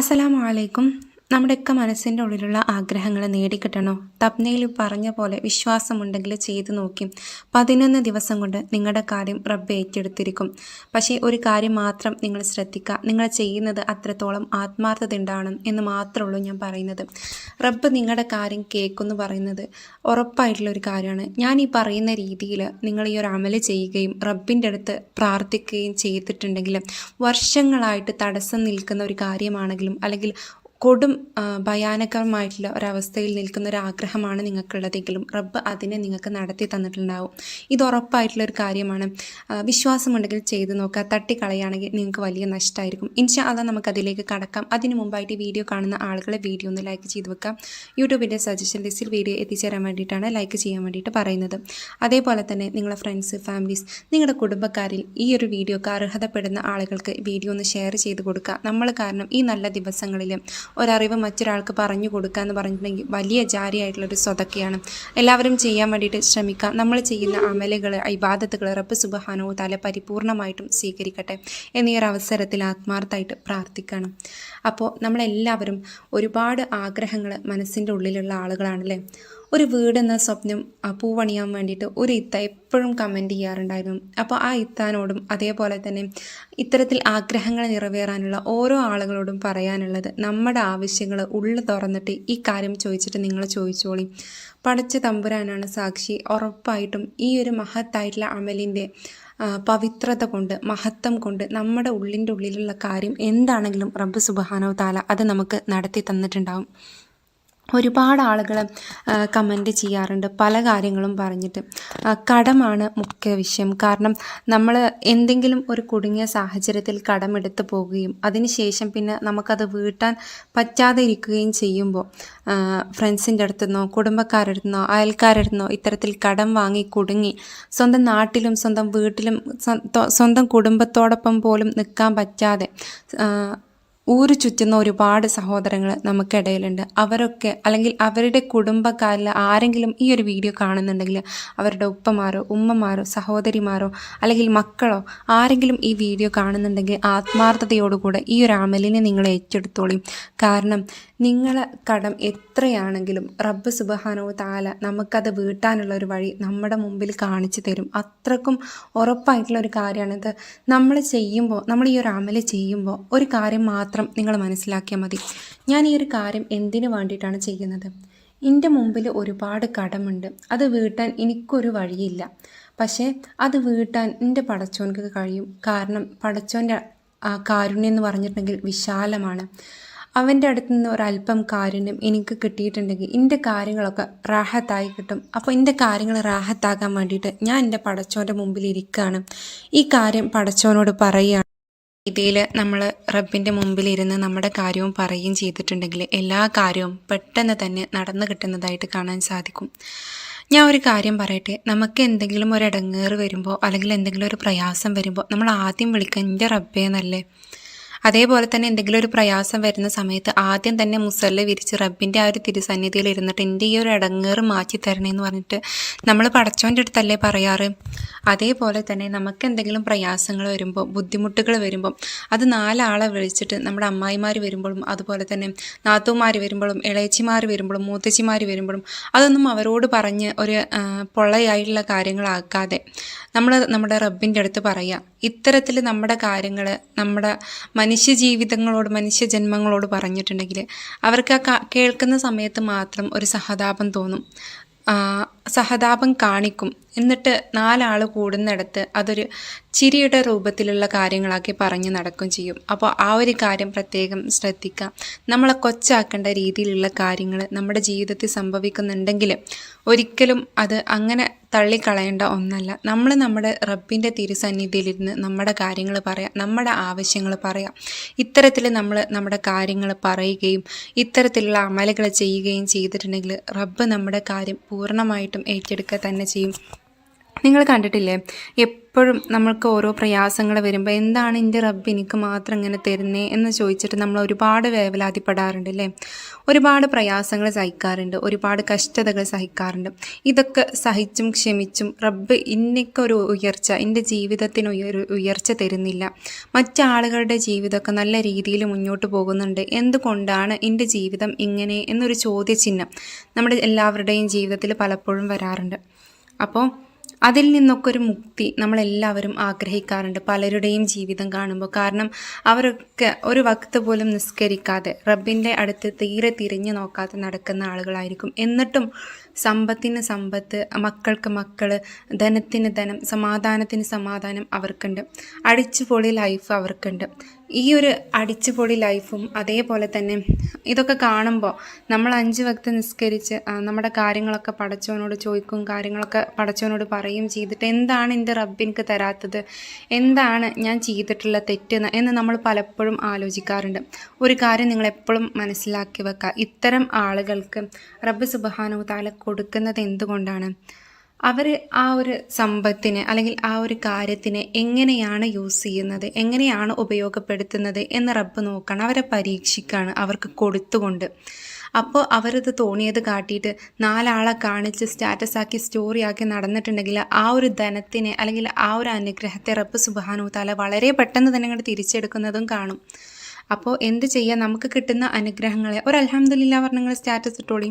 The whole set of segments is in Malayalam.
Asalamu alaikum. നമ്മുടെയൊക്കെ മനസ്സിന്റെ ഉള്ളിലുള്ള ആഗ്രഹങ്ങൾ നേടിക്കിട്ടണോ? തപ്നയിൽ പറഞ്ഞ പോലെ വിശ്വാസമുണ്ടെങ്കിൽ ചെയ്തു നോക്കി. പതിനൊന്ന് ദിവസം കൊണ്ട് നിങ്ങളുടെ കാര്യം റബ്ബ് ഏറ്റെടുത്തിരിക്കും. പക്ഷേ ഒരു കാര്യം മാത്രം നിങ്ങൾ ശ്രദ്ധിക്കുക. നിങ്ങൾ ചെയ്യുന്നത് അത്രത്തോളം ആത്മാർത്ഥത ഉണ്ടാവണം എന്ന് മാത്രമേ ഉള്ളൂ ഞാൻ പറയുന്നത്. റബ്ബ് നിങ്ങളുടെ കാര്യം കേൾക്കുമെന്ന് പറയുന്നത് ഉറപ്പായിട്ടുള്ള ഒരു കാര്യമാണ്. ഞാൻ ഈ പറയുന്ന രീതിയിൽ നിങ്ങൾ ഈ ഒരു അമൽ ചെയ്യുകയും റബ്ബിന്റെ അടുത്ത് പ്രാർത്ഥിക്കുകയും ചെയ്തിട്ടുണ്ടെങ്കിൽ വർഷങ്ങളായിട്ട് തടസ്സം നിൽക്കുന്ന ഒരു കാര്യമാണെങ്കിലും അല്ലെങ്കിൽ കൊടും ഭയാനകമായിട്ടുള്ള ഒരവസ്ഥയിൽ നിൽക്കുന്ന ഒരു ആഗ്രഹമാണ് നിങ്ങൾക്കുള്ളതെങ്കിലും റബ്ബ് അതിനെ നിങ്ങൾക്ക് നടത്തി തന്നിട്ടുണ്ടാവും. ഇത് ഉറപ്പായിട്ടുള്ള ഒരു കാര്യമാണ് വിശ്വാസമുണ്ടെങ്കിൽ ചെയ്ത് നോക്കുക. തട്ടിക്കളയാണെങ്കിൽ നിങ്ങൾക്ക് വലിയ നഷ്ടമായിരിക്കും. ഇൻഷാ അല്ല നമുക്ക് അതിലേക്ക് കടക്കാം. അതിന് മുമ്പായിട്ട് വീഡിയോ കാണുന്ന ആളുകളെ വീഡിയോ ഒന്ന് ലൈക്ക് ചെയ്ത് വെക്കാം. യൂട്യൂബിന്റെ സജഷൻ ലിസ്റ്റിൽ വീഡിയോ എത്തിച്ചേരാൻ വേണ്ടിയിട്ടാണ് ലൈക്ക് ചെയ്യാൻ വേണ്ടിയിട്ട് പറയുന്നത്. അതേപോലെ തന്നെ നിങ്ങളുടെ ഫ്രണ്ട്സ് ഫാമിലീസ് നിങ്ങളുടെ കുടുംബക്കാരിൽ ഈ ഒരു വീഡിയോക്ക് അർഹതപ്പെടുന്ന ആളുകൾക്ക് വീഡിയോ ഒന്ന് ഷെയർ ചെയ്ത് കൊടുക്കുക. നമ്മൾ കാരണം ഈ നല്ല ദിവസങ്ങളിൽ ഒരറിവ് മറ്റൊരാൾക്ക് പറഞ്ഞു കൊടുക്കുക എന്ന് പറഞ്ഞിട്ടുണ്ടെങ്കിൽ വലിയ ജാരിയായിട്ടുള്ളൊരു സ്വതക്കെയാണ്. എല്ലാവരും ചെയ്യാൻ വേണ്ടിയിട്ട് ശ്രമിക്കാം. നമ്മൾ ചെയ്യുന്ന അമലുകൾ ഇബാദത്തുകൾ റബ്ബ് സുബഹാനോ തല പരിപൂർണമായിട്ടും സ്വീകരിക്കട്ടെ എന്നീ ഒരു അവസരത്തിൽ ആത്മാർത്ഥമായിട്ട് പ്രാർത്ഥിക്കണം. അപ്പോൾ നമ്മളെല്ലാവരും ഒരുപാട് ആഗ്രഹങ്ങൾ മനസ്സിന്റെ ഉള്ളിലുള്ള ആളുകളാണല്ലേ? ഒരു വീടെന്ന സ്വപ്നം പൂവണിയാൻ വേണ്ടിയിട്ട് ഒരു ഇത്ത എപ്പോഴും കമന്റ് ചെയ്യാറുണ്ടായിരുന്നു. അപ്പോൾ ആ ഇത്താനോടും അതേപോലെ തന്നെ ഇത്തരത്തിൽ ആഗ്രഹങ്ങൾ നിറവേറാനുള്ള ഓരോ ആളുകളോടും പറയാനുള്ളത് നമ്മുടെ ആവശ്യങ്ങൾ ഉള്ളു തുറന്നിട്ട് ഈ കാര്യം ചോദിച്ചിട്ട് നിങ്ങൾ ചോദിച്ചോളി. പടച്ച തമ്പുരാനാണ് സാക്ഷി. ഉറപ്പായിട്ടും ഈ ഒരു മഹത്തായിട്ടുള്ള അമലിന്റെ പവിത്രത കൊണ്ട് മഹത്വം കൊണ്ട് നമ്മുടെ ഉള്ളിന്റെ ഉള്ളിലുള്ള കാര്യം എന്താണെങ്കിലും റബ്ബ് സുബഹാനോ താല അത് നമുക്ക് നടത്തി തന്നിട്ടുണ്ടാവും. ഒരുപാട് ആളുകൾ കമന്റ് ചെയ്യാറുണ്ട്. പല കാര്യങ്ങളും പറഞ്ഞിട്ട്. കടമാണ് മുഖ്യ വിഷയം. കാരണം നമ്മൾ എന്തെങ്കിലും ഒരു കുടുങ്ങിയ സാഹചര്യത്തിൽ കടമെടുത്ത് പോവുകയും അതിനുശേഷം പിന്നെ നമുക്കത് വീട്ടാൻ പറ്റാതെ ഇരിക്കുകയും ചെയ്യുമ്പോൾ ഫ്രണ്ട്സിന്റെ അടുത്തുനിന്നോ കുടുംബക്കാരുടെ അടുത്തുനിന്നോ അയൽക്കാരുടെ അടുത്തുനിന്നോ ഇത്തരത്തിൽ കടം വാങ്ങി കുടുങ്ങി സ്വന്തം നാട്ടിലും സ്വന്തം വീട്ടിലും സ്വന്തം കുടുംബത്തോടൊപ്പം പോലും നിൽക്കാൻ പറ്റാതെ ഊരു ചുറ്റുന്ന ഒരുപാട് സഹോദരങ്ങൾ നമുക്കിടയിലുണ്ട്. അവരൊക്കെ അല്ലെങ്കിൽ അവരുടെ കുടുംബക്കാരിൽ ആരെങ്കിലും ഈ ഒരു വീഡിയോ കാണുന്നുണ്ടെങ്കിൽ അവരുടെ ഉപ്പമാരോ ഉമ്മമാരോ സഹോദരിമാരോ അല്ലെങ്കിൽ മക്കളോ ആരെങ്കിലും ഈ വീഡിയോ കാണുന്നുണ്ടെങ്കിൽ ആത്മാർത്ഥതയോടുകൂടെ ഈ ഒരു അമലിനെ നിങ്ങൾ ഏറ്റെടുത്തോളി. കാരണം നിങ്ങളെ കടം എത്രയാണെങ്കിലും റബ്ബ് സുബഹാനോ താല നമുക്കത് വീട്ടാനുള്ള ഒരു വഴി നമ്മുടെ മുമ്പിൽ കാണിച്ചു തരും. അത്രക്കും ഉറപ്പായിട്ടുള്ള ഒരു കാര്യമാണിത് നമ്മൾ ചെയ്യുമ്പോൾ നമ്മൾ ഈ ഒരു അമൽ ചെയ്യുമ്പോൾ ഒരു കാര്യം മാത്രം നിങ്ങൾ മനസ്സിലാക്കിയാൽ മതി. ഞാൻ ഈ ഒരു കാര്യം എന്തിനു വേണ്ടിയിട്ടാണ് ചെയ്യുന്നത്? എന്റെ മുമ്പിൽ ഒരുപാട് കടമുണ്ട്. അത് വീട്ടാൻ എനിക്കൊരു വഴിയില്ല. പക്ഷേ അത് വീട്ടാൻ എന്റെ പടച്ചോൻക്ക് കഴിയും. കാരണം പടച്ചോന്റെ കാരുണ്യം എന്ന് പറഞ്ഞിട്ടുണ്ടെങ്കിൽ വിശാലമാണ്. അവന്റെ അടുത്ത് നിന്ന് ഒരല്പം കാരുണ്യം എനിക്ക് കിട്ടിയിട്ടുണ്ടെങ്കിൽ എന്റെ കാര്യങ്ങളൊക്കെ റാഹത്തായി കിട്ടും. അപ്പോൾ എന്റെ കാര്യങ്ങൾ റാഹത്താക്കാൻ വേണ്ടിയിട്ട് ഞാൻ എന്റെ പടച്ചോന്റെ മുമ്പിൽ ഇരിക്കുകയാണ് ഈ കാര്യം പടച്ചോനോട് പറയുകയാണ്. ഇതിൽ നമ്മൾ റബ്ബിന്റെ മുമ്പിൽ ഇരുന്ന് നമ്മുടെ കാര്യവും പറയുകയും ചെയ്തിട്ടുണ്ടെങ്കിൽ എല്ലാ കാര്യവും പെട്ടെന്ന് തന്നെ നടന്നു കിട്ടുന്നതായിട്ട് കാണാൻ സാധിക്കും. ഞാൻ ഒരു കാര്യം പറയട്ടെ. നമുക്ക് എന്തെങ്കിലും ഒരു ഇടങ്ങേറ് വരുമ്പോൾ അല്ലെങ്കിൽ എന്തെങ്കിലും ഒരു പ്രയാസം വരുമ്പോൾ നമ്മൾ ആദ്യം വിളിക്കുക എന്റെ റബ്ബേ എന്നല്ലേ? അതേപോലെ തന്നെ എന്തെങ്കിലും ഒരു പ്രയാസം വരുന്ന സമയത്ത് ആദ്യം തന്നെ മുസല്ല വിരിച്ച് റബ്ബിന്റെ ആ ഒരു തിരുസന്നിധിയിൽ ഇരുന്നിട്ട് എന്റെ ഈ ഒരു ഇടങ്ങേറ് മാറ്റി തരണേന്ന് പറഞ്ഞിട്ട് നമ്മൾ പടച്ചോന്റെ അടുത്തല്ലേ പറയാറ്? അതേപോലെ തന്നെ നമുക്ക് എന്തെങ്കിലും പ്രയാസങ്ങൾ വരുമ്പോൾ ബുദ്ധിമുട്ടുകൾ വരുമ്പോൾ അത് നാലാളെ വിളിച്ചിട്ട് നമ്മുടെ അമ്മായിമാർ വരുമ്പോഴും അതുപോലെ തന്നെ നാത്തൂമാർ വരുമ്പോഴും ഇളയച്ചിമാർ വരുമ്പോഴും മൂത്തച്ചിമാർ വരുമ്പോഴും അതൊന്നും അവരോട് പറഞ്ഞ് ഒരു പൊള്ളയായിട്ടുള്ള കാര്യങ്ങളാക്കാതെ നമ്മൾ നമ്മുടെ റബ്ബിന്റെ അടുത്ത് പറയുക ഇത്തരത്തിൽ നമ്മുടെ കാര്യങ്ങൾ നമ്മുടെ മനുഷ്യ ജീവിതങ്ങളോട് മനുഷ്യ ജന്മങ്ങളോട് പറഞ്ഞിട്ടുണ്ടെങ്കിൽ അവർക്ക് ആ കേൾക്കുന്ന സമയത്ത് മാത്രം ഒരു സഹതാപം തോന്നും. സഹതാപം കാണിക്കും. എന്നിട്ട് നാലാൾ കൂടുന്നിടത്ത് അതൊരു ചിരിയുടെ രൂപത്തിലുള്ള കാര്യങ്ങളാക്കി പറഞ്ഞു നടക്കും ചെയ്യും. അപ്പോൾ ആ ഒരു കാര്യം പ്രത്യേകം ശ്രദ്ധിക്കുക. നമ്മളെ കൊച്ചാക്കേണ്ട രീതിയിലുള്ള കാര്യങ്ങൾ നമ്മുടെ ജീവിതത്തിൽ സംഭവിക്കുന്നുണ്ടെങ്കിൽ ഒരിക്കലും അത് അങ്ങനെ തള്ളിക്കളയേണ്ട ഒന്നല്ല. നമ്മൾ നമ്മുടെ റബ്ബിന്റെ തിരുസന്നിധിയിലിരുന്ന് നമ്മുടെ കാര്യങ്ങൾ പറയാം നമ്മുടെ ആവശ്യങ്ങൾ പറയാം. ഇത്തരത്തിൽ നമ്മൾ നമ്മുടെ കാര്യങ്ങൾ പറയുകയും ഇത്തരത്തിലുള്ള അമലുകൾ ചെയ്യുകയും ചെയ്തിട്ടുണ്ടെങ്കിൽ റബ്ബ് നമ്മുടെ കാര്യം പൂർണമായിട്ടും ഏറ്റെടുക്കുക തന്നെ ചെയ്യും. നിങ്ങൾ കണ്ടിട്ടില്ലേ? എപ്പോഴും നമ്മൾക്ക് ഓരോ പ്രയാസങ്ങൾ വരുമ്പോൾ എന്താണ് എന്റെ റബ്ബ് എനിക്ക് മാത്രം ഇങ്ങനെ തരുന്നേ എന്ന് ചോദിച്ചിട്ട് നമ്മൾ ഒരുപാട് വേവലാതിപ്പെടാറുണ്ട് അല്ലേ? ഒരുപാട് പ്രയാസങ്ങൾ സഹിക്കാറുണ്ട് ഒരുപാട് കഷ്ടതകൾ സഹിക്കാറുണ്ട്. ഇതൊക്കെ സഹിച്ചും ക്ഷമിച്ചും റബ്ബ് ഇന്നൊക്കെ ഉയർച്ച എന്റെ ജീവിതത്തിന് ഉയർ ഉയർച്ച തരുന്നില്ല. മറ്റാളുകളുടെ ജീവിതമൊക്കെ നല്ല രീതിയിൽ മുന്നോട്ട് പോകുന്നുണ്ട്. എന്തുകൊണ്ടാണ് എന്റെ ജീവിതം ഇങ്ങനെ എന്നൊരു ചോദ്യചിഹ്നം നമ്മുടെ എല്ലാവരുടെയും ജീവിതത്തിൽ പലപ്പോഴും വരാറുണ്ട്. അപ്പോൾ അതിൽ നിന്നൊക്കെ ഒരു മുക്തി നമ്മളെല്ലാവരും ആഗ്രഹിക്കാറുണ്ട്. പലരുടെയും ജീവിതം കാണുമ്പോൾ. കാരണം അവരൊക്കെ ഒരു വക്ത് പോലും നിസ്കരിക്കാതെ റബ്ബിന്റെ അടുത്ത് തീരെ തിരിഞ്ഞു നോക്കാതെ നടക്കുന്ന ആളുകളായിരിക്കും. എന്നിട്ടും സമ്പത്തിന് സമ്പത്ത് മക്കൾക്ക് മക്കൾ ധനത്തിന് ധനം സമാധാനത്തിന് സമാധാനം അവർക്കുണ്ട്. അടിച്ചുപൊളി ലൈഫ് അവർക്കുണ്ട്. ഈ ഒരു അടിച്ചുപൊളി ലൈഫും അതേപോലെ തന്നെ ഇതൊക്കെ കാണുമ്പോൾ നമ്മൾ അഞ്ച് വക്ത് നിസ്കരിച്ച് നമ്മുടെ കാര്യങ്ങളൊക്കെ പടച്ചവനോട് ചോദിക്കും കാര്യങ്ങളൊക്കെ പടച്ചവനോട് പറയും. ചെയ്തിട്ട് എന്താണ് എന്റെ റബ്ബ് എനിക്ക് തരാത്തത്? എന്താണ് ഞാൻ ചെയ്തിട്ടുള്ള തെറ്റ് എന്ന് നമ്മൾ പലപ്പോഴും ആലോചിക്കാറുണ്ട്. ഒരു കാര്യം നിങ്ങൾ എപ്പോഴും മനസ്സിലാക്കി വെക്കുക. ഇത്തരം ആളുകൾക്ക് റബ്ബ് സുബഹാനു താല കൊടുക്കുന്നത് എന്തുകൊണ്ടാണ്? അവർ ആ ഒരു സമ്പത്തിനെ അല്ലെങ്കിൽ ആ ഒരു കാര്യത്തിന് എങ്ങനെയാണ് യൂസ് ചെയ്യുന്നത് എങ്ങനെയാണ് ഉപയോഗപ്പെടുത്തുന്നത് എന്ന് റബ്ബ് നോക്കണം അവരെ പരീക്ഷിക്കുകയാണ് അവർക്ക് കൊടുത്തുകൊണ്ട്. അപ്പോൾ അവരത് തോന്നിയത് കാട്ടിയിട്ട് നാലാളെ കാണിച്ച് സ്റ്റാറ്റസ് ആക്കി സ്റ്റോറി ആക്കി നടന്നിട്ടുണ്ടെങ്കിൽ ആ ഒരു ധനത്തിനെ അല്ലെങ്കിൽ ആ ഒരു അനുഗ്രഹത്തെ റബ്ബ് സുബാനു താല വളരെ പെട്ടെന്ന് തന്നെ ഇങ്ങോട്ട് തിരിച്ചെടുക്കുന്നതും കാണും. അപ്പോൾ എന്ത് ചെയ്യുക നമുക്ക് കിട്ടുന്ന അനുഗ്രഹങ്ങളെ ഒരു അലഹമ്മദില്ല പറഞ്ഞ സ്റ്റാറ്റസ് ഇട്ടോളി.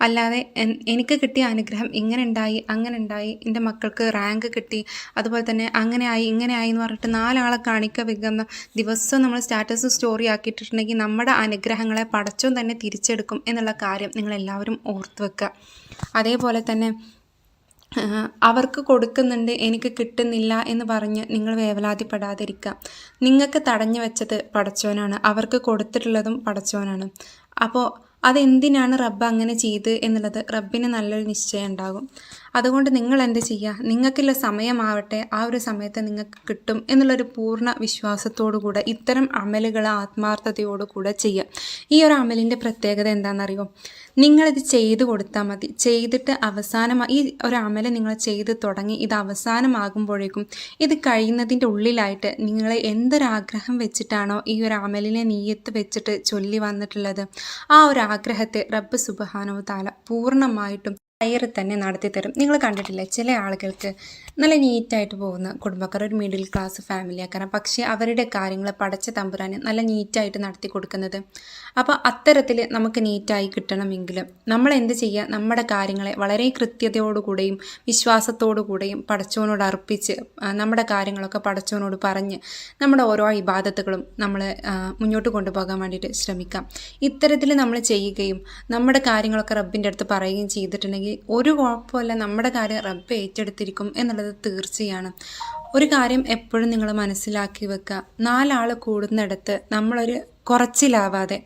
അല്ലാതെ എനിക്ക് കിട്ടിയ അനുഗ്രഹം ഇങ്ങനെ ഉണ്ടായി അങ്ങനെ ഉണ്ടായി എന്റെ മക്കൾക്ക് റാങ്ക് കിട്ടി അതുപോലെ തന്നെ അങ്ങനെ ആയി ഇങ്ങനെ ആയി എന്ന് പറഞ്ഞിട്ട് നാലാളെ കാണിക്കുക വെക്കുന്ന ദിവസം നമ്മൾ സ്റ്റാറ്റസ് സ്റ്റോറി ആക്കിയിട്ടുണ്ടെങ്കിൽ നമ്മുടെ അനുഗ്രഹങ്ങളെ പടച്ചോൻ തന്നെ തിരിച്ചെടുക്കും എന്നുള്ള കാര്യം നിങ്ങളെല്ലാവരും ഓർത്ത് വെക്കുക അതേപോലെ തന്നെ അവർക്ക് കൊടുക്കുന്നുണ്ട് എനിക്ക് കിട്ടുന്നില്ല എന്ന് പറഞ്ഞ് നിങ്ങൾ വേവലാതിപ്പെടാതിരിക്കുക നിങ്ങൾക്ക് തടഞ്ഞു വെച്ചത് പടച്ചോനാണ് അവർക്ക് കൊടുത്തിട്ടുള്ളതും പടച്ചോനാണ്. അപ്പോൾ അതെന്തിനാണ് റബ്ബ് അങ്ങനെ ചെയ്ത് എന്നുള്ളത് റബ്ബിന് നല്ലൊരു നിശ്ചയം ഉണ്ടാകും. അതുകൊണ്ട് നിങ്ങൾ എന്ത് ചെയ്യുക നിങ്ങൾക്കുള്ള സമയമാവട്ടെ ആ ഒരു സമയത്ത് നിങ്ങൾക്ക് കിട്ടും എന്നുള്ളൊരു പൂർണ വിശ്വാസത്തോടുകൂടെ ഇത്തരം അമലുകൾ ആത്മാർത്ഥതയോടുകൂടെ ചെയ്യുക ഈ ഒരു അമലിന്റെ പ്രത്യേകത എന്താണെന്നറിയോ നിങ്ങളിത് ചെയ്തു കൊടുത്താൽ മതി. ചെയ്തിട്ട് അവസാനമായി ഈ ഒരു അമല നിങ്ങൾ ചെയ്ത് തുടങ്ങി ഇത് അവസാനമാകുമ്പോഴേക്കും ഇത് കഴിയുന്നതിന്റെ ഉള്ളിലായിട്ട് നിങ്ങൾ എന്തൊരാഗ്രഹം വെച്ചിട്ടാണോ ഈ ഒരു അമലിനെ നീയത്ത് വെച്ചിട്ട് ചൊല്ലി വന്നിട്ടുള്ളത്? ആ ഒരു ആഗ്രഹത്തെ റബ്ബ് സുബഹാനോ താല പൂർണമായിട്ടും ഹയർ തന്നെ നടത്തി തരും നിങ്ങൾ കണ്ടിട്ടില്ലേ? ചില ആളുകൾക്ക് നല്ല നീറ്റായിട്ട് പോകുന്ന കുടുംബക്കാർ ഒരു മിഡിൽ ക്ലാസ് ഫാമിലി ആക്കാരം. പക്ഷേ അവരുടെ കാര്യങ്ങൾ പടച്ച തമ്പുരാൻ നല്ല നീറ്റായിട്ട് നടത്തി കൊടുക്കുന്നത്. അപ്പോൾ അത്തരത്തിൽ നമുക്ക് നീറ്റായി കിട്ടണമെങ്കിൽ നമ്മൾ എന്ത് ചെയ്യുക നമ്മുടെ കാര്യങ്ങളെ വളരെ കൃത്യതയോടുകൂടെയും വിശ്വാസത്തോടുകൂടെയും പടച്ചവനോട് അർപ്പിച്ച് നമ്മുടെ കാര്യങ്ങളൊക്കെ പടച്ചവനോട് പറഞ്ഞ് നമ്മുടെ ഓരോ ഇബാദത്തുകളും നമ്മൾ മുന്നോട്ട് കൊണ്ടുപോകാൻ വേണ്ടിയിട്ട് ശ്രമിക്കാം. ഇത്തരത്തിൽ നമ്മൾ ചെയ്യുകയും നമ്മുടെ കാര്യങ്ങളൊക്കെ റബ്ബിന്റെ അടുത്ത് പറയുകയും ചെയ്തിട്ടുണ്ടെങ്കിൽ ഒരു കുഴപ്പമല്ല നമ്മുടെ കാര്യം റബ്ബ് ഏറ്റെടുത്തിരിക്കും എന്നുള്ളത് തീർച്ചയാണ്. ഒരു കാര്യം എപ്പോഴും നിങ്ങൾ മനസ്സിലാക്കി വെക്കുക. നാലാൾ കൂടുന്നിടത്ത് നമ്മളൊരു കുറച്ചിലാവാതെ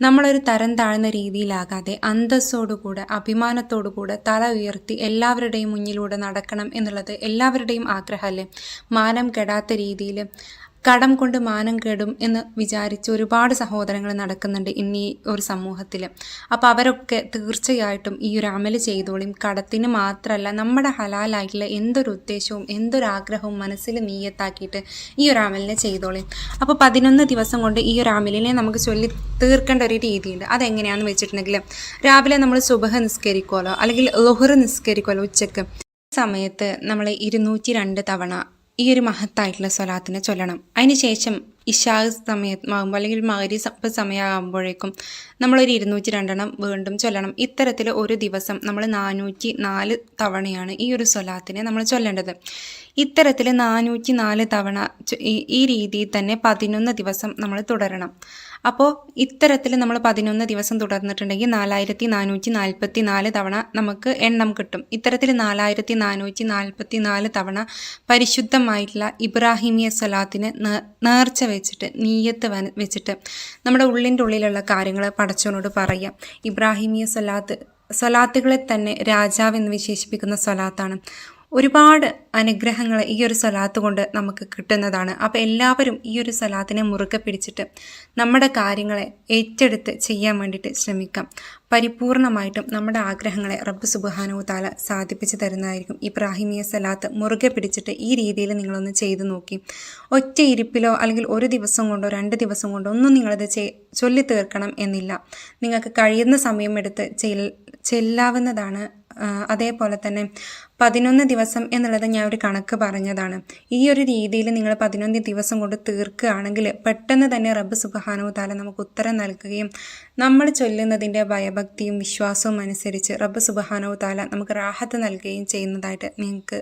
നമ്മളൊരു തരം താഴ്ന്ന രീതിയിലാകാതെ അന്തസ്സോടുകൂടെ അഭിമാനത്തോടുകൂടെ തല ഉയർത്തി എല്ലാവരുടെയും മുന്നിലൂടെ നടക്കണം എന്നുള്ളത് എല്ലാവരുടെയും ആഗ്രഹമല്ലേ? മാനം കെടാത്ത രീതിയിൽ കടം കൊണ്ട് മാനം കേടും എന്ന് വിചാരിച്ച് ഒരുപാട് സഹോദരങ്ങൾ നടക്കുന്നുണ്ട് ഇന്നീ ഒരു സമൂഹത്തിൽ അപ്പോൾ അവരൊക്കെ തീർച്ചയായിട്ടും ഈ ഒരു അമൽ ചെയ്തോളും. കടത്തിന് മാത്രമല്ല നമ്മുടെ ഹലാലായിട്ടുള്ള എന്തൊരു ഉദ്ദേശവും എന്തൊരാഗ്രഹവും മനസ്സിൽ നീയത്താക്കിയിട്ട് ഈ ഒരു അമലിനെ ചെയ്തോളും. അപ്പോൾ പതിനൊന്ന് ദിവസം കൊണ്ട് ഈ ഒരു അമലിനെ നമുക്ക് ചൊല്ലി തീർക്കേണ്ട ഒരു രീതിയുണ്ട്. അതെങ്ങനെയാണെന്ന് വെച്ചിട്ടുണ്ടെങ്കിൽ രാവിലെ നമ്മൾ സുബഹ നിസ്കരിക്കുമല്ലോ അല്ലെങ്കിൽ ഓഹർ നിസ്കരിക്കുമല്ലോ ഉച്ചയ്ക്ക്. സമയത്ത് നമ്മൾ ഇരുന്നൂറ്റി രണ്ട് തവണ ഈ ഒരു മഹത്തായിട്ടുള്ള സ്വലാത്തിനെ ചൊല്ലണം. അതിനുശേഷം ഇഷാ സമയമാകുമ്പോൾ അല്ലെങ്കിൽ മകരി സമയമാകുമ്പോഴേക്കും നമ്മളൊരു ഇരുന്നൂറ്റി രണ്ടെണ്ണം വീണ്ടും ചൊല്ലണം. ഇത്തരത്തിൽ ഒരു ദിവസം നമ്മൾ നാനൂറ്റി നാല് തവണയാണ് ഈ ഒരു സ്വലാത്തിനെ നമ്മൾ ചൊല്ലേണ്ടത്. ഇത്തരത്തിൽ നാനൂറ്റി നാല് തവണ ഈ രീതിയിൽ തന്നെ പതിനൊന്ന് ദിവസം നമ്മൾ തുടരണം. അപ്പോൾ ഇത്തരത്തിൽ നമ്മൾ പതിനൊന്ന് ദിവസം തുടർന്നിട്ടുണ്ടെങ്കിൽ നാലായിരത്തി നാനൂറ്റി നാൽപ്പത്തി നാല് തവണ നമുക്ക് എണ്ണം കിട്ടും. ഇത്തരത്തിൽ നാലായിരത്തി നാനൂറ്റി നാൽപ്പത്തി നാല് തവണ പരിശുദ്ധമായിട്ടുള്ള ഇബ്രാഹിമിയ സ്വലാത്തിന് നേർച്ച വെച്ചിട്ട് നീയത്ത് വെച്ചിട്ട് നമ്മുടെ ഉള്ളിന്റെ ഉള്ളിലുള്ള കാര്യങ്ങൾ പടച്ചവനോട് പറയാം. ഇബ്രാഹിമിയ സ്വലാത്ത് സ്വലാത്തുകളെ തന്നെ രാജാവ് എന്ന് വിശേഷിപ്പിക്കുന്ന സ്വലാത്താണ് ഒരുപാട് അനുഗ്രഹങ്ങൾ ഈ ഒരു സ്വലാത്ത് കൊണ്ട് നമുക്ക് കിട്ടുന്നതാണ്. അപ്പോൾ എല്ലാവരും ഈ ഒരു സ്വലാത്തിനെ മുറുകെ പിടിച്ചിട്ട് നമ്മുടെ കാര്യങ്ങളെ ഏറ്റെടുത്ത് ചെയ്യാൻ വേണ്ടിയിട്ട് ശ്രമിക്കാം. പരിപൂർണമായിട്ടും നമ്മുടെ ആഗ്രഹങ്ങളെ റബ്ബ് സുബാനോ താല സാധിപ്പിച്ച് തരുന്നതായിരിക്കും. ഇബ്രാഹിമിയ സലാത്ത് മുറുകെ പിടിച്ചിട്ട് ഈ രീതിയിൽ നിങ്ങളൊന്ന് ചെയ്തു നോക്കി. ഒറ്റ ഇരിപ്പിലോ അല്ലെങ്കിൽ ഒരു ദിവസം കൊണ്ടോ രണ്ട് ദിവസം കൊണ്ടോ ഒന്നും നിങ്ങളത് ചൊല്ലി തീർക്കണം എന്നില്ല. നിങ്ങൾക്ക് കഴിയുന്ന സമയമെടുത്ത് ചെല്ലാവുന്നതാണ് അതേപോലെ തന്നെ പതിനൊന്ന് ദിവസം എന്നുള്ളത് ഞാൻ ഒരു കണക്ക് പറഞ്ഞതാണ്. ഈ ഒരു രീതിയിൽ നിങ്ങൾ പതിനൊന്ന് ദിവസം കൊണ്ട് തീർക്കുകയാണെങ്കിൽ പെട്ടെന്ന് തന്നെ റബ്ബ് സുബഹാനുതാല നമുക്ക് ഉത്തരം നൽകുകയും നമ്മൾ ചൊല്ലുന്നതിന്റെ ഭയഭക്തിയും വിശ്വാസവും അനുസരിച്ച് റബ്ബ് സുബഹാനുതാല നമുക്ക് റാഹത്ത് നൽകുകയും ചെയ്യുന്നതായിട്ട് നിങ്ങൾക്ക്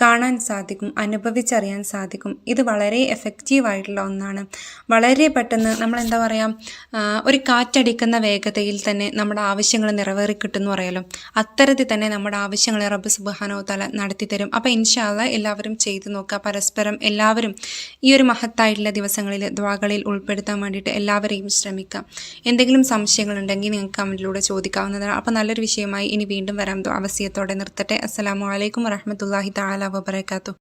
കാണാൻ സാധിക്കും അനുഭവിച്ചറിയാൻ സാധിക്കും. ഇത് വളരെ എഫക്റ്റീവ് ആയിട്ടുള്ള ഒന്നാണ്. വളരെ പെട്ടെന്ന് നമ്മൾ എന്താ പറയുക ഒരു കാറ്റടിക്കുന്ന വേഗതയിൽ തന്നെ നമ്മുടെ ആവശ്യങ്ങൾ നിറവേറി കിട്ടുമെന്ന് പറയാലോ. അത്തരത്തിൽ തന്നെ നമ്മുടെ ആവശ്യങ്ങൾ റബ്ബ് സുബാനോ തല നടത്തി തരും. അപ്പോൾ ഇൻഷാല്ല എല്ലാവരും ചെയ്തു നോക്കുക. പരസ്പരം എല്ലാവരും ഈ ഒരു മഹത്തായിട്ടുള്ള ദിവസങ്ങളിൽ ദ്വാകളിൽ ഉൾപ്പെടുത്താൻ വേണ്ടിയിട്ട് എല്ലാവരെയും ശ്രമിക്കാം എന്തെങ്കിലും സംശയങ്ങളുണ്ടെങ്കിൽ നിങ്ങൾക്ക് കമന്റിലൂടെ ചോദിക്കാവുന്നതാണ്. അപ്പോൾ നല്ലൊരു വിഷയമായി ഇനി വീണ്ടും വരാം. അവസ്യത്തോടെ നിർത്തട്ടെ. അസ്സലാമു അലൈക്കും വറഹമത്തല്ലാഹി താല taala wa barakatuh